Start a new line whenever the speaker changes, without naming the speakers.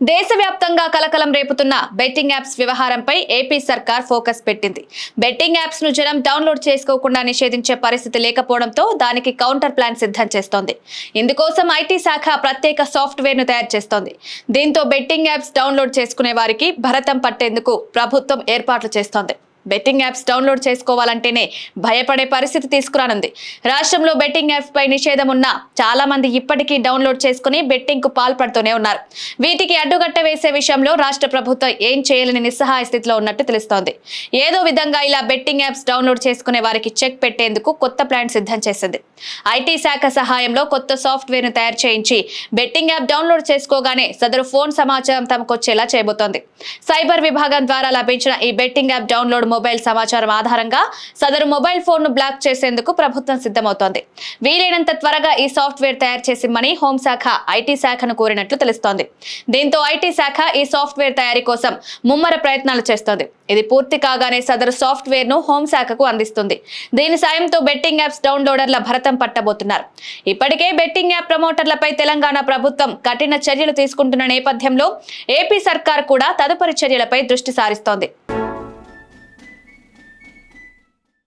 దేశవ్యాప్తంగా కలకలం రేపుతున్న బెట్టింగ్ యాప్స్ వ్యవహారంపై ఏపీ సర్కార్ ఫోకస్ పెట్టింది. బెట్టింగ్ యాప్స్ను జనం డౌన్లోడ్ చేసుకోకుండా నిషేధించే పరిస్థితి లేకపోవడంతో దానికి కౌంటర్ ప్లాన్ సిద్ధం చేస్తోంది. ఇందుకోసం ఐటీ శాఖ ప్రత్యేక సాఫ్ట్వేర్ను తయారు చేస్తోంది. దీంతో బెట్టింగ్ యాప్స్ డౌన్లోడ్ చేసుకునే వారికి భరతం పట్టేందుకు ప్రభుత్వం ఏర్పాట్లు చేస్తోంది. బెట్టింగ్ యాప్స్ డౌన్లోడ్ చేసుకోవాలంటేనే భయపడే పరిస్థితి తీసుకురానుంది. రాష్ట్రంలో బెట్టింగ్ యాప్ పై నిషేధం ఉన్నా చాలా మంది ఇప్పటికీ డౌన్లోడ్ చేసుకుని బెట్టింగ్కు పాల్పడుతూనే ఉన్నారు. వీటికి అడ్డుగట్ట వేసే విషయంలో రాష్ట్ర ప్రభుత్వం ఏం చేయాలని నిస్సహాయ స్థితిలో ఉన్నట్టు తెలుస్తోంది. ఏదో విధంగా ఇలా బెట్టింగ్ యాప్స్ డౌన్లోడ్ చేసుకునే వారికి చెక్ పెట్టేందుకు కొత్త ప్లాన్ సిద్ధం చేసింది. ఐటీ శాఖ సహాయంలో కొత్త సాఫ్ట్వేర్ను తయారు చేయించి బెట్టింగ్ యాప్ డౌన్లోడ్ చేసుకోగానే సదరు ఫోన్ సమాచారం తమకొచ్చేలా చేయబోతోంది. సైబర్ విభాగం ద్వారా లభించిన ఈ బెట్టింగ్ యాప్ డౌన్లోడ్ మొబైల్ సమాచారం ఆధారంగా సదరు మొబైల్ ఫోన్ను బ్లాక్ చేసేందుకు ప్రభుత్వం సిద్ధమవుతోంది. వీలైనంత త్వరగా ఈ సాఫ్ట్వేర్ తయారు చేసిమ్మని హోంశాఖ ఐటీ శాఖను కోరినట్లు తెలుస్తోంది. దీంతో ఐటీ శాఖ ఈ సాఫ్ట్వేర్ తయారీ కోసం ముమ్మర ప్రయత్నాలు చేస్తోంది. ఇది పూర్తి కాగానే సదరు సాఫ్ట్వేర్ను హోంశాఖకు అందిస్తుంది. దీని సాయంతో బెట్టింగ్ యాప్స్ డౌన్లోడర్ల భరతం పట్టబోతున్నారు. ఇప్పటికే బెట్టింగ్ యాప్ ప్రమోటర్లపై తెలంగాణ ప్రభుత్వం కఠిన చర్యలు తీసుకుంటున్న నేపథ్యంలో ఏపీ సర్కార్ కూడా తదుపరి చర్యలపై దృష్టి సారిస్తోంది.